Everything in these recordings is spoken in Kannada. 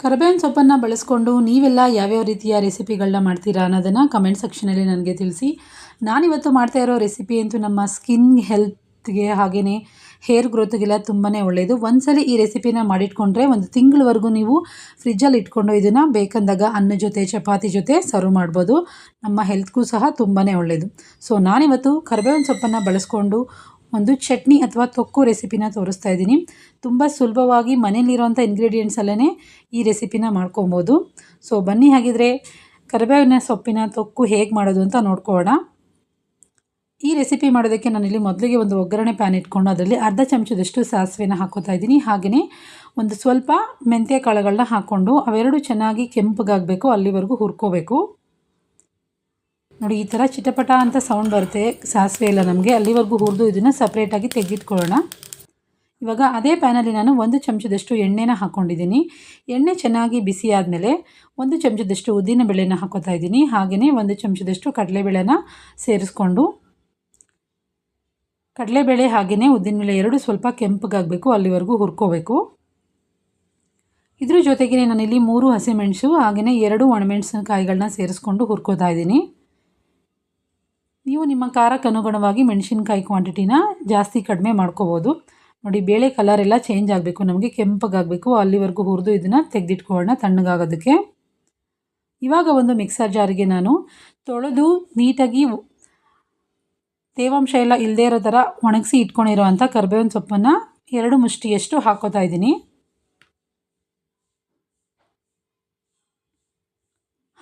ಕರಿಬೇವಿನ ಸೊಪ್ಪನ್ನು ಬಳಸ್ಕೊಂಡು ನೀವೆಲ್ಲ ಯಾವ್ಯಾವ ರೀತಿಯ ರೆಸಿಪಿಗಳನ್ನ ಮಾಡ್ತೀರಾ ಅನ್ನೋದನ್ನು ಕಮೆಂಟ್ ಸೆಕ್ಷನಲ್ಲಿ ನನಗೆ ತಿಳಿಸಿ. ನಾನಿವತ್ತು ಮಾಡ್ತಾ ಇರೋ ರೆಸಿಪಿ ಅಂತೂ ನಮ್ಮ ಸ್ಕಿನ್ ಹೆಲ್ತ್ಗೆ ಹಾಗೆಯೇ ಹೇರ್ ಗ್ರೋತ್ಗೆಲ್ಲ ತುಂಬಾ ಒಳ್ಳೆಯದು ಒಂದ್ಸಲಿ ಈ ರೆಸಿಪಿನ ಮಾಡಿಟ್ಕೊಂಡ್ರೆ ಒಂದು ತಿಂಗಳವರೆಗೂ ನೀವು ಫ್ರಿಜ್ಜಲ್ಲಿ ಇಟ್ಕೊಂಡು ಇದನ್ನು ಬೇಕಂದಾಗ ಅನ್ನ ಜೊತೆ, ಚಪಾತಿ ಜೊತೆ ಸರ್ವ್ ಮಾಡ್ಬೋದು. ನಮ್ಮ ಹೆಲ್ತ್ಗೂ ಸಹ ತುಂಬಾ ಒಳ್ಳೆಯದು ಸೊ ನಾನಿವತ್ತು ಕರಿಬೇವಿನ ಸೊಪ್ಪನ್ನು ಬಳಸ್ಕೊಂಡು ಒಂದು ಚಟ್ನಿ ಅಥವಾ ತೊಕ್ಕು ರೆಸಿಪಿನ ತೋರಿಸ್ತಾ ಇದ್ದೀನಿ. ತುಂಬ ಸುಲಭವಾಗಿ ಮನೇಲಿರೋಂಥ ಇಂಗ್ರೀಡಿಯೆಂಟ್ಸಲ್ಲೇ ಈ ರೆಸಿಪಿನ ಮಾಡ್ಕೊಬೋದು. ಸೊ ಬನ್ನಿ ಹಾಗಿದ್ರೆ ಕರಿಬೇವಿನ ಸೊಪ್ಪಿನ ತೊಕ್ಕು ಹೇಗೆ ಮಾಡೋದು ಅಂತ ನೋಡ್ಕೋಣ ಈ ರೆಸಿಪಿ ಮಾಡೋದಕ್ಕೆ ನಾನಿಲ್ಲಿ ಮೊದಲಿಗೆ ಒಂದು ಒಗ್ಗರಣೆ ಪ್ಯಾನ್ ಇಟ್ಕೊಂಡು ಅದರಲ್ಲಿ ಅರ್ಧ ಚಮಚದಷ್ಟು ಸಾಸಿವೆನ ಹಾಕೋತಾ ಇದ್ದೀನಿ. ಹಾಗೆಯೇ ಒಂದು ಸ್ವಲ್ಪ ಮೆಂತ್ಯ ಕಾಳುಗಳನ್ನ ಹಾಕ್ಕೊಂಡು ಅವೆರಡು ಚೆನ್ನಾಗಿ ಕೆಂಪಗಾಗಬೇಕು, ಅಲ್ಲಿವರೆಗೂ ಹುರ್ಕೋಬೇಕು. ನೋಡಿ, ಈ ಥರ ಚಿಟಪಟ ಅಂತ ಸೌಂಡ್ ಬರುತ್ತೆ. ಸಾಸಿವೆ ಇಲ್ಲ ನಮಗೆ. ಅಲ್ಲಿವರೆಗೂ ಹುರಿದು ಇದನ್ನು ಸಪ್ರೇಟಾಗಿ ತೆಗೆದಿಟ್ಕೊಳ್ಳೋಣ ಇವಾಗ ಅದೇ ಪ್ಯಾನಲ್ಲಿ ನಾನು ಒಂದು ಚಮಚದಷ್ಟು ಎಣ್ಣೆನ ಹಾಕ್ಕೊಂಡಿದ್ದೀನಿ ಎಣ್ಣೆ ಚೆನ್ನಾಗಿ ಬಿಸಿ ಆದಮೇಲೆ ಒಂದು ಚಮಚದಷ್ಟು ಉದ್ದಿನ ಬೇಳೆನ ಹಾಕೋತಾ ಇದ್ದೀನಿ. ಹಾಗೆಯೇ ಒಂದು ಚಮಚದಷ್ಟು ಕಡಲೆಬೇಳೆನ ಸೇರಿಸ್ಕೊಂಡು. ಕಡಲೆಬೇಳೆ ಹಾಗೆಯೇ ಉದ್ದಿನಬೇಳೆ ಎರಡು ಸ್ವಲ್ಪ ಕೆಂಪಗಾಗಬೇಕು, ಅಲ್ಲಿವರೆಗೂ ಹುರ್ಕೋಬೇಕು. ಇದ್ರ ಜೊತೆಗೆ ನಾನಿಲ್ಲಿ ಮೂರು ಹಸಿಮೆಣಸು ಹಾಗೆಯೇ ಎರಡು ಒಣಮೆಣಸಿನಕಾಯಿಗಳನ್ನ ಸೇರಿಸ್ಕೊಂಡು ಹುರ್ಕೋತಾ ಇದ್ದೀನಿ. ನೀವು ನಿಮ್ಮ ಖಾರಕ್ಕೆ ಅನುಗುಣವಾಗಿ ಮೆಣಸಿನ್ಕಾಯಿ ಕ್ವಾಂಟಿಟಿನ ಜಾಸ್ತಿ ಕಡಿಮೆ ಮಾಡ್ಕೋಬೋದು. ನೋಡಿ, ಬೇಳೆ ಕಲರ್ ಎಲ್ಲ ಚೇಂಜ್ ಆಗಬೇಕು. ನಮಗೆ ಕೆಂಪಗಾಗಬೇಕು ಅಲ್ಲಿವರೆಗೂ ಹುರಿದು ಇದನ್ನು ತೆಗೆದಿಟ್ಕೊಳ್ಳೋಣ ತಣ್ಣಗಾಗೋದಕ್ಕೆ. ಇವಾಗ ಒಂದು ಮಿಕ್ಸರ್ ಜಾರಿಗೆ ನಾನು ತೊಳೆದು ನೀಟಾಗಿ ತೇವಾಂಶ ಎಲ್ಲ ಇಲ್ಲದೇ ಇರೋ ಥರ ಒಣಗಿಸಿ ಇಟ್ಕೊಂಡಿರೋ ಅಂಥ ಕರ್ಬೇವಿನ ಸೊಪ್ಪನ್ನು ಎರಡು ಮುಷ್ಟಿಯಷ್ಟು ಹಾಕೋತಾ ಇದ್ದೀನಿ.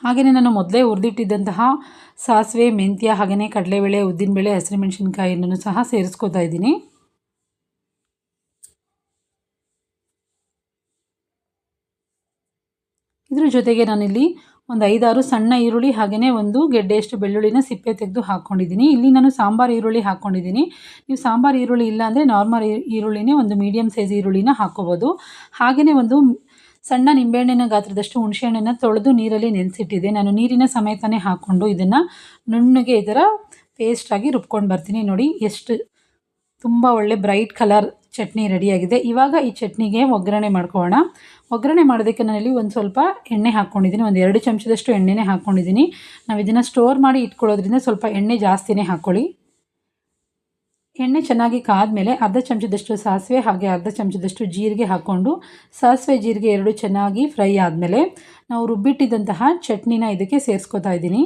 ಹಾಗೆಯೇ ನಾನು ಮೊದಲೇ ಹುರಿದಿಟ್ಟಿದ್ದಂತಹ ಸಾಸಿವೆ, ಮೆಂತ್ಯ ಹಾಗೆಯೇ ಕಡಲೆಬೇಳೆ, ಉದ್ದಿನಬೇಳೆ ಹಸಿರುಮೆಣಸಿನ್ಕಾಯಿಯನ್ನು ಸಹ ಸೇರಿಸ್ಕೋತಾ ಇದ್ದೀನಿ. ಇದ್ರ ಜೊತೆಗೆ ನಾನಿಲ್ಲಿ ಒಂದು ಐದಾರು ಸಣ್ಣ ಈರುಳ್ಳಿ ಹಾಗೆಯೇ ಒಂದು ಗೆಡ್ಡೆಯಷ್ಟು ಬೆಳ್ಳುಳ್ಳಿನ ಸಿಪ್ಪೆ ತೆಗೆದು ಹಾಕ್ಕೊಂಡಿದ್ದೀನಿ. ಇಲ್ಲಿ ನಾನು ಸಾಂಬಾರು ಈರುಳ್ಳಿ ಹಾಕ್ಕೊಂಡಿದ್ದೀನಿ. ನೀವು ಸಾಂಬಾರು ಈರುಳ್ಳಿ ಇಲ್ಲ ಅಂದರೆ ನಾರ್ಮಲ್ ಈರುಳ್ಳಿನೇ ಒಂದು ಮೀಡಿಯಮ್ ಸೈಜ್ ಈರುಳ್ಳಿನ ಹಾಕ್ಕೋಬೋದು ಹಾಗೆಯೇ ಒಂದು ಸಣ್ಣ ನಿಂಬೆಹಣ್ಣಿನ ಗಾತ್ರದಷ್ಟು ಹುಣಸೆಹಣ್ಣನ್ನು ತೊಳೆದು ನೀರಲ್ಲಿ ನೆನೆಸಿಟ್ಟಿದೆ. ನಾನು ನೀರಿನ ಸಮೇತನೇ ಹಾಕ್ಕೊಂಡು ಇದನ್ನು ನುಣ್ಣಗೆ ಇದರ ಪೇಸ್ಟಾಗಿ ರುಬ್ಕೊಂಡು ಬರ್ತೀನಿ. ನೋಡಿ, ಎಷ್ಟು ತುಂಬ ಒಳ್ಳೆ ಬ್ರೈಟ್ ಕಲರ್ ಚಟ್ನಿ ರೆಡಿಯಾಗಿದೆ. ಇವಾಗ ಈ ಚಟ್ನಿಗೆ ಒಗ್ಗರಣೆ ಮಾಡ್ಕೊಳ್ಳೋಣ. ಒಗ್ಗರಣೆ ಮಾಡೋದಕ್ಕೆ ನಾನಿಲ್ಲಿ ಒಂದು ಸ್ವಲ್ಪ ಎಣ್ಣೆ ಹಾಕ್ಕೊಂಡಿದ್ದೀನಿ ಒಂದು ಎರಡು ಚಮಚದಷ್ಟು ಎಣ್ಣೆನೇ ಹಾಕ್ಕೊಂಡಿದ್ದೀನಿ ನಾವು ಇದನ್ನು ಸ್ಟೋರ್ ಮಾಡಿ ಇಟ್ಕೊಳ್ಳೋದ್ರಿಂದ ಸ್ವಲ್ಪ ಎಣ್ಣೆ ಜಾಸ್ತಿನೇ ಹಾಕ್ಕೊಳ್ಳಿ ಎಣ್ಣೆ ಚೆನ್ನಾಗಿ ಕಾದ್ಮೇಲೆ ಅರ್ಧ ಚಮಚದಷ್ಟು ಸಾಸಿವೆ ಹಾಗೆ ಅರ್ಧ ಚಮಚದಷ್ಟು ಜೀರಿಗೆ ಹಾಕ್ಕೊಂಡು ಸಾಸಿವೆ ಜೀರಿಗೆ ಎರಡು ಚೆನ್ನಾಗಿ ಫ್ರೈ ಆದಮೇಲೆ ನಾವು ರುಬ್ಬಿಟ್ಟಿದ್ದಂತಹ ಚಟ್ನಿನ ಇದಕ್ಕೆ ಸೇರಿಸ್ಕೊತಾ ಇದ್ದೀನಿ.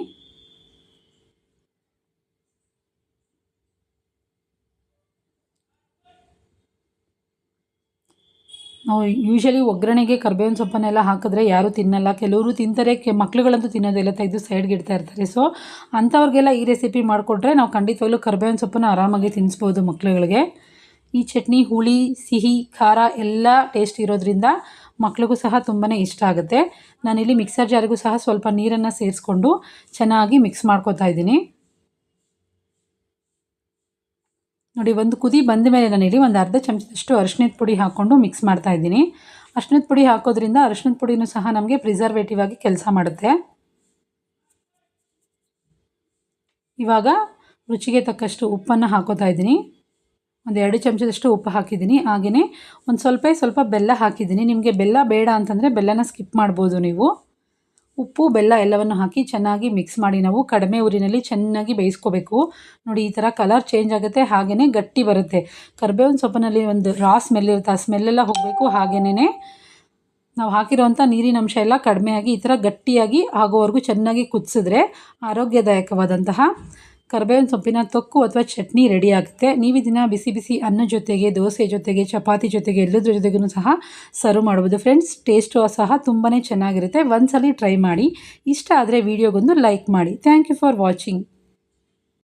ನಾವು ಯೂಶಲಿ ಒಗ್ಗರಣೆಗೆ ಕರ್ಬೇವಿನ ಸೊಪ್ಪನ್ನೆಲ್ಲ ಹಾಕಿದ್ರೆ ಯಾರೂ ತಿನ್ನಲ್ಲ. ಕೆಲವರು ತಿಂತಾರೆ, ಕೆ ಮಕ್ಳುಗಳಂತೂ ತಿನ್ನೋದೆಲ್ಲ ತೆಗೆದು ಸೈಡ್ಗೆ ಇಡ್ತಾ ಇರ್ತಾರೆ. ಸೊ ಅಂಥವ್ರಿಗೆಲ್ಲ ಈ ರೆಸಿಪಿ ಮಾಡಿಕೊಟ್ರೆ ನಾವು ಖಂಡಿತವಾಗ್ಲೂ ಕರ್ಬೇವಿನ ಸೊಪ್ಪನ್ನು ಆರಾಮಾಗಿ ತಿನ್ನಿಸ್ಬೋದು ಮಕ್ಳುಗಳಿಗೆ. ಈ ಚಟ್ನಿ, ಹುಳಿ, ಸಿಹಿ, ಖಾರ ಎಲ್ಲ ಟೇಸ್ಟ್ ಇರೋದ್ರಿಂದ ಮಕ್ಳಿಗೂ ಸಹ ತುಂಬಾ ಇಷ್ಟ ಆಗುತ್ತೆ. ನಾನಿಲ್ಲಿ ಮಿಕ್ಸರ್ ಜಾರಿಗೂ ಸಹ ಸ್ವಲ್ಪ ನೀರನ್ನು ಸೇರಿಸ್ಕೊಂಡು ಚೆನ್ನಾಗಿ ಮಿಕ್ಸ್ ಮಾಡ್ಕೋತಾ ಇದ್ದೀನಿ. ನೋಡಿ, ಒಂದು ಕುದಿ ಬಂದ ಮೇಲೆ ನಾನಿಲ್ಲಿ ಒಂದು ಅರ್ಧ ಚಮಚದಷ್ಟು ಅರಶಿನದ ಪುಡಿ ಹಾಕ್ಕೊಂಡು ಮಿಕ್ಸ್ ಮಾಡ್ತಾ ಇದ್ದೀನಿ. ಅರಶಿನದ ಪುಡಿ ಹಾಕೋದ್ರಿಂದ ಅರಶಿನದ ಪುಡಿನೂ ಸಹ ನಮಗೆ ಪ್ರಿಸರ್ವೇಟಿವ್ ಆಗಿ ಕೆಲಸ ಮಾಡುತ್ತೆ. ಇವಾಗ ರುಚಿಗೆ ತಕ್ಕಷ್ಟು ಉಪ್ಪನ್ನು ಹಾಕೋತಾ ಇದ್ದೀನಿ. ಒಂದು ಎರಡು ಚಮಚದಷ್ಟು ಉಪ್ಪು ಹಾಕಿದ್ದೀನಿ. ಹಾಗೆಯೇ ಒಂದು ಸ್ವಲ್ಪ ಸ್ವಲ್ಪ ಬೆಲ್ಲ ಹಾಕಿದ್ದೀನಿ. ನಿಮಗೆ ಬೆಲ್ಲ ಬೇಡ ಅಂತಂದರೆ ಬೆಲ್ಲನ ಸ್ಕಿಪ್ ಮಾಡ್ಬೋದು ನೀವು. ಉಪ್ಪು, ಬೆಲ್ಲ ಎಲ್ಲವನ್ನು ಹಾಕಿ ಚೆನ್ನಾಗಿ ಮಿಕ್ಸ್ ಮಾಡಿ ನಾವು ಕಡಿಮೆ ಊರಿನಲ್ಲಿ ಚೆನ್ನಾಗಿ ಬೇಯಿಸ್ಕೋಬೇಕು. ನೋಡಿ, ಈ ಥರ ಕಲರ್ ಚೇಂಜ್ ಆಗುತ್ತೆ ಹಾಗೆಯೇ ಗಟ್ಟಿ ಬರುತ್ತೆ. ಕರ್ಬೇವಿನ ಸೊಪ್ಪಿನಲ್ಲಿ ಒಂದು ರಾ ಸ್ಮೆಲ್ ಇರುತ್ತೆ, ಆ ಸ್ಮೆಲ್ಲೆಲ್ಲ ಹೋಗಬೇಕು ಹಾಗೆಯೇ ನಾವು ಹಾಕಿರೋವಂಥ ನೀರಿನ ಅಂಶ ಎಲ್ಲ ಕಡಿಮೆಯಾಗಿ ಈ ಥರ ಗಟ್ಟಿಯಾಗಿ ಆಗೋವರೆಗೂ ಚೆನ್ನಾಗಿ ಕುದಿಸಿದ್ರೆ ಆರೋಗ್ಯದಾಯಕವಾದಂತಹ ಕರ್ಬೇವಿನ ಸೊಪ್ಪಿನ ತೊಕ್ಕು ಅಥವಾ ಚಟ್ನಿ ರೆಡಿ ಆಗುತ್ತೆ. ನೀವು ಇದನ್ನು ಬಿಸಿ ಬಿಸಿ ಅನ್ನ ಜೊತೆಗೆ, ದೋಸೆ ಜೊತೆಗೆ, ಚಪಾತಿ ಜೊತೆಗೆ ಎಲ್ಲದ್ರ ಜೊತೆಗೂ ಸಹ ಸರ್ವ್ ಮಾಡ್ಬೋದು. ಫ್ರೆಂಡ್ಸ್ ಟೇಸ್ಟು ಸಹ ತುಂಬಾ ಚೆನ್ನಾಗಿರುತ್ತೆ. ಒಂದ್ಸಲಿ ಟ್ರೈ ಮಾಡಿ. ಇಷ್ಟ ಆದರೆ ವಿಡಿಯೋಗೊಂದು ಲೈಕ್ ಮಾಡಿ. Thank you for watching